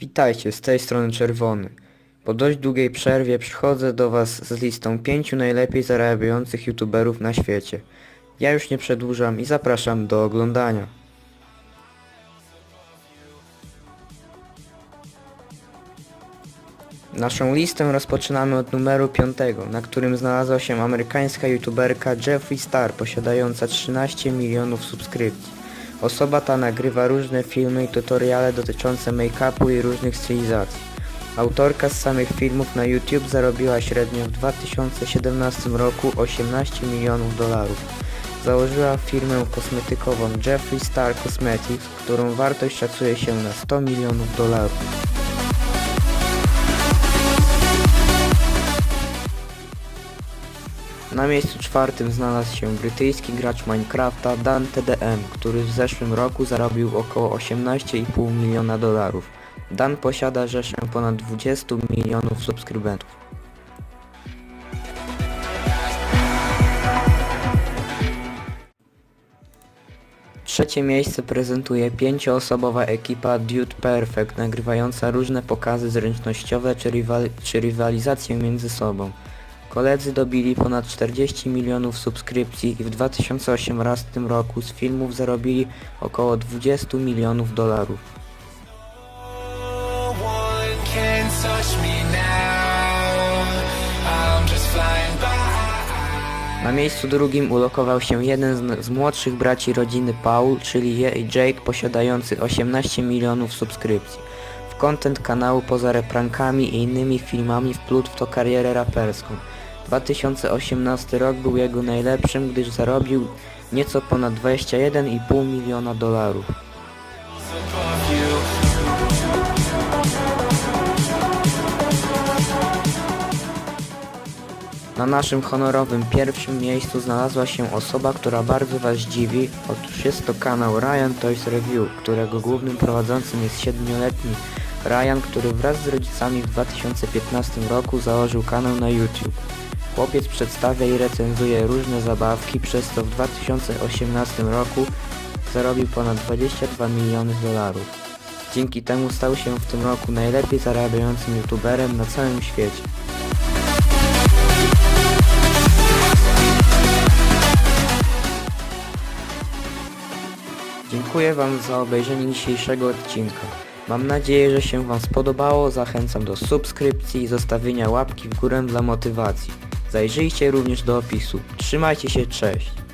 Witajcie, z tej strony Czerwony. Po dość długiej przerwie przychodzę do Was z listą pięciu najlepiej zarabiających youtuberów na świecie. Ja już nie przedłużam i zapraszam do oglądania. Naszą listę rozpoczynamy od numeru 5, na którym znalazła się amerykańska youtuberka Jeffree Star posiadająca 13 milionów subskrypcji. Osoba ta nagrywa różne filmy i tutoriale dotyczące make-upu i różnych stylizacji. Autorka z samych filmów na YouTube zarobiła średnio w 2017 roku 18 milionów dolarów. Założyła firmę kosmetykową Jeffree Star Cosmetics, którą wartość szacuje się na 100 milionów dolarów. Na miejscu czwartym znalazł się brytyjski gracz Minecrafta Dan TDM, który w zeszłym roku zarobił około 18,5 miliona dolarów. Dan posiada rzeszę ponad 20 milionów subskrybentów. Trzecie miejsce prezentuje pięcioosobowa ekipa Dude Perfect, nagrywająca różne pokazy zręcznościowe czy, rywal- czy rywalizacje między sobą. Koledzy dobili ponad 40 milionów subskrypcji i w 2018 roku z filmów zarobili około 20 milionów dolarów. Na miejscu drugim ulokował się jeden z, młodszych braci rodziny Paul, czyli Jake posiadający 18 milionów subskrypcji. W content kanału poza reprankami i innymi filmami wplótł w to karierę raperską. 2018 rok był jego najlepszym, gdyż zarobił nieco ponad 21,5 miliona dolarów. Na naszym honorowym pierwszym miejscu znalazła się osoba, która bardzo Was dziwi. Otóż jest to kanał Ryan Toys Review, którego głównym prowadzącym jest 7-letni Ryan, który wraz z rodzicami w 2015 roku założył kanał na YouTube. Chłopiec przedstawia i recenzuje różne zabawki, przez co w 2018 roku zarobił ponad 22 miliony dolarów. Dzięki temu stał się w tym roku najlepiej zarabiającym youtuberem na całym świecie. Dziękuję Wam za obejrzenie dzisiejszego odcinka. Mam nadzieję, że się Wam spodobało. Zachęcam do subskrypcji i zostawienia łapki w górę dla motywacji. Zajrzyjcie również do opisu. Trzymajcie się, cześć!